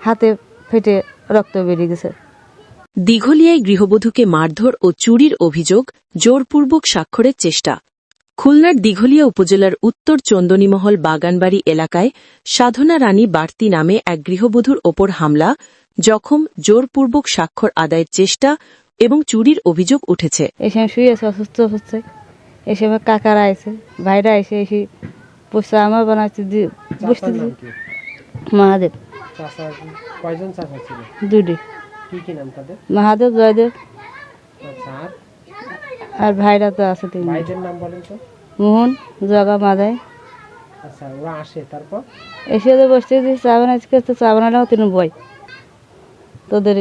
হাতে ফেটে রক্ত বেরিয়ে গেছে। দীঘলিয়ায় গৃহবধূকে মারধর ও চুরির অভিযোগ জোরপূর্বক স্বাক্ষরের চেষ্টা। খুলনার দীঘলিয়া উপজেলার উত্তর চন্দনীমহল বাগানবাড়ি এলাকায় সাধনা রানী বাড়তি নামে এক গৃহবধূর ওপর হামলা জখম জোরপূর্বক স্বাক্ষর আদায়ের চেষ্টা এবং চুরির অভিযোগ উঠেছে। এসে শুয়ে আছি অসুস্থ অবস্থায় এসে আমার কাকারা আইছে ভাইরা এসে এসে বসে আমার বানাচ্ছি বসতে মহাদেব। চাচা কয়জন চাচা ছিল? দুটি কি কি নাম তাদের? মহাদেব জয়দেব। আচ্ছা আর? আর ভাইরা তো আছে তিন ভাইদের নাম বলেন তো। মোহন জগা মাদায় আচ্ছা ওরা আসে তারপর? এসে তো বসতে চা বানাচ্ছি তো চা বানালেও তিন বই তোদের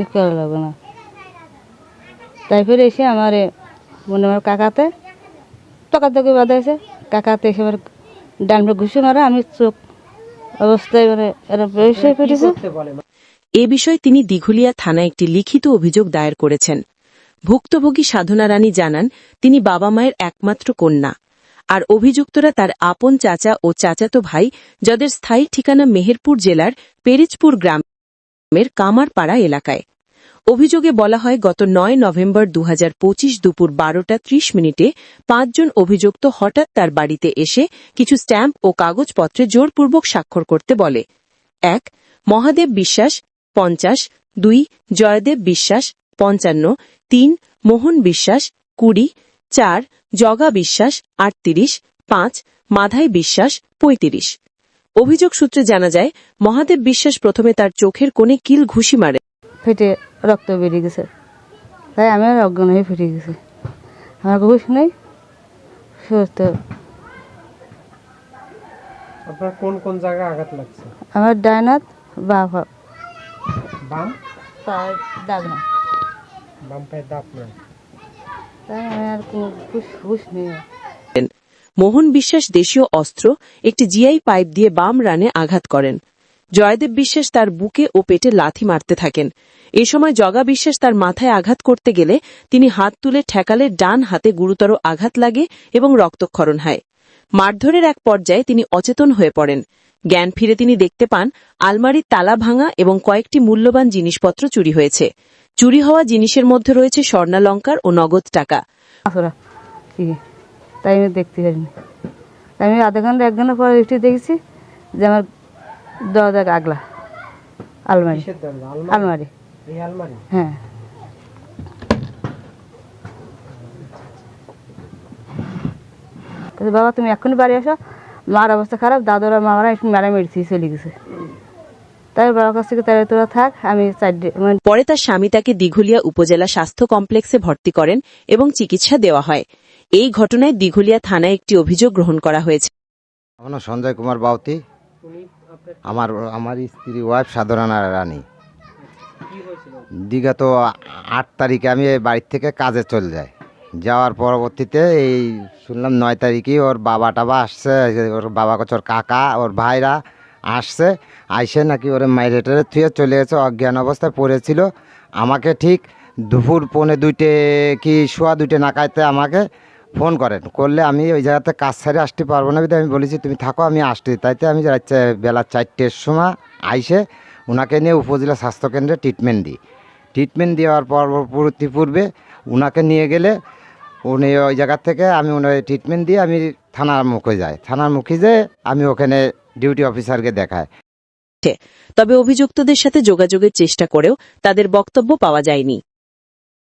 ই করা লাগবে না। তারপরে এসে আমার মনে আমার কাকাতে টকা তোকে বাঁধাইছে। কাকাতে এসে আমার ডানটা ঘুষে মারা আমি চোখ অবস্থায় মানে এরা বসে কি ফেটেছে করতে বলে এ বিষয়ে তিনি দিঘুলিয়া থানায় একটি লিখিত অভিযোগ দায়ের করেছেন। ভুক্তভোগী সাধনা রানী জানান তিনি বাবা মায়ের একমাত্র কন্যা। আর অভিযুক্তরা তার আপন চাচা ও চাচাতো ভাই যাদের স্থায়ী ঠিকানা মেহেরপুর জেলার পেরিজপুর গ্রামের কামারপাড়া এলাকায়। অভিযোগে বলা হয়, গত নয় নভেম্বর দু হাজার পঁচিশ দুপুর বারোটা ত্রিশ মিনিটে পাঁচজন অভিযুক্ত হঠাৎ তার বাড়িতে এসে কিছু স্ট্যাম্প ও কাগজপত্রে জোরপূর্বক স্বাক্ষর করতে বলে। এক, মহাদেব বিশ্বাস, পঞ্চাশ। দুই, জয়দেব বিশ্বাস, পঞ্চান্ন। তিন, মোহন বিশ্বাস, কুড়ি। চার, জগা বিশ্বাস, আটত্রিশ। পাঁচ, মাধাই বিশ্বাস, পঁয়ত্রিশ। অভিযোগ সূত্রে জানা যায়, মহাদেব বিশ্বাস প্রথমে তার চোখের কোণে কিল ঘুষি মারে। ফেটে রক্ত বেরিয়ে গেছে। তাই আমি আর অজ্ঞান হয়ে ফেটে গেছি। আমার ঘুষ নেই। সুস্থ। আপনার কোন কোন জায়গায় আঘাত লাগছে? আমার ডায়নাথ বা বাম? পায়ের দাগ না বাম পায়ের দাপ নাই। তাই আমি আর কোনো ঘুষ ঘুষ নেই। আর। মোহন বিশ্বাস দেশীয় অস্ত্র একটি জিআই পাইপ দিয়ে বাম রানে আঘাত করেন। জয়দেব বিশ্বাস তার বুকে ও পেটে লাথি মারতে থাকেন। এ সময় জগা বিশ্বাস তার মাথায় আঘাত করতে গেলে তিনি হাত তুলে ঠেকালে ডান হাতে গুরুতর আঘাত লাগে এবং রক্তক্ষরণ হয়। মারধরের এক পর্যায়ে তিনি অচেতন হয়ে পড়েন। জ্ঞান ফিরে তিনি দেখতে পান, আলমারির তালা ভাঙা এবং কয়েকটি মূল্যবান জিনিসপত্র চুরি হয়েছে। চুরি হওয়া জিনিসের মধ্যে রয়েছে স্বর্ণালঙ্কার ও নগদ টাকা। তাই আমি দেখতে পারিনি। আমি আধা ঘণ্টা, এক ঘণ্টা পরে দেখেছি যে আমার দরজা আগলা। আলমারি। আলমারি? আলমারি। হ্যাঁ। বাবা তুমি এক্ষুনি বাড়ি আসো। মার অবস্থা খারাপ দাদুরা মামারা একটু মেরা মেরেছি চলে গেছে। তাই বাবার কাছ থেকে তাহলে তোরা থাক আমি মানে পরে তার স্বামী তাকে দিঘুলিয়া উপজেলা স্বাস্থ্য কমপ্লেক্সে ভর্তি করেন এবং চিকিৎসা দেওয়া হয়। এই ঘটনায় দিঘুলিয়া থানায় একটি অভিযোগ গ্রহণ করা হয়েছে। আমার সঞ্জয় কুমার বাউতি। আমার আমার স্ত্রী ওয়াইফ সাধনা রানী বিগত আট তারিখে আমি এই বাড়ির থেকে কাজে চলে যাই। যাওয়ার পরবর্তীতে এই শুনলাম নয় তারিখে ওর বাবা টাবা আসছে ওর বাবা কচ্ছে ওর কাকা ওর ভাইরা আসছে আইসে নাকি ওর মাইরে টেরে থুয়ে চলে গেছে অজ্ঞান অবস্থায় পড়েছিল। আমাকে ঠিক দুপুর পৌনে দুইটে কি শোয়া দুইটে নাকাইতে আমাকে ফোন করেন। করলে আমি ওই জায়গাতে কাজ ছাড়ে আসতে পারব না বিধায় আমি বলেছি, তুমি থাকো, আমি আসতে তাইতে আমি বেলা চারটের সময় আইসে ওনাকে নিয়ে উপজেলা স্বাস্থ্যকেন্দ্রে ট্রিটমেন্ট দিই। ট্রিটমেন্ট দেওয়ার পর পরবর্তী পূর্বে ওনাকে নিয়ে গেলে উনি ওই জায়গার থেকে আমি ওনার ট্রিটমেন্ট দিয়ে আমি থানার মুখে যাই। থানার মুখে যেয়ে আমি ওখানে ডিউটি অফিসারকে দেখাই। তবে অভিযুক্তদের সাথে যোগাযোগের চেষ্টা করেও তাদের বক্তব্য পাওয়া যায়নি।